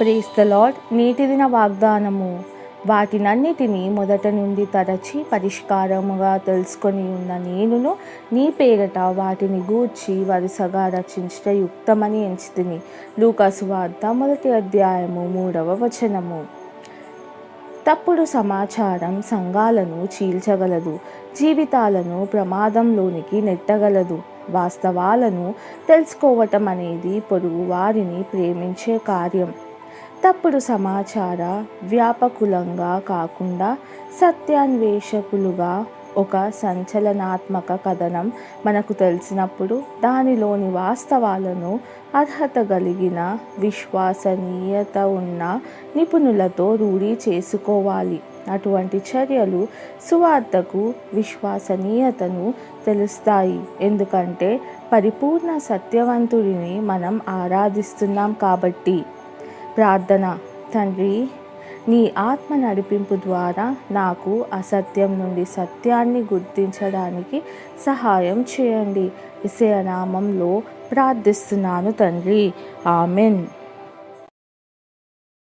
Praise the lord నేటి దిన వాగ్దానము. వాటినన్నిటినీ మొదట నుండి తరచి పరిష్కారముగా తెలుసుకొని ఉన్న నేనును నీ పేరట వాటిని గూర్చి వరుసగా రచించట యుక్తమని ఎంచుతుంది లూకాసు వార్త మొదటి అధ్యాయము మూడవ వచనము. తప్పుడు సమాచారం సంఘాలను చీల్చగలదు. జీవితాలను ప్రమాదంలోనికి నెట్టగలదు. వాస్తవాలను తెలుసుకోవటం అనేది పొరుగు వారిని ప్రేమించే కార్యం. తప్పుడు సమాచార వ్యాపకులంగా కాకుండా సత్యాన్వేషకులుగా ఒక సంచలనాత్మక కథనం మనకు తెలిసినప్పుడు దానిలోని వాస్తవాలను అర్హత కలిగిన విశ్వసనీయత ఉన్న నిపుణులతో రూఢీ చేసుకోవాలి. అటువంటి చర్యలు సువార్తకు విశ్వసనీయతను తెలుస్తాయి. ఎందుకంటే పరిపూర్ణ సత్యవంతుడిని మనం ఆరాధిస్తున్నాం కాబట్టి. ప్రార్థన. తండ్రి నీ ఆత్మ నడిపింపు ద్వారా నాకు అసత్యం నుండి సత్యాన్ని గుర్తించడానికి సహాయం చేయండి. విషయనామంలో ప్రార్థిస్తున్నాను తండ్రి. ఆమెన్.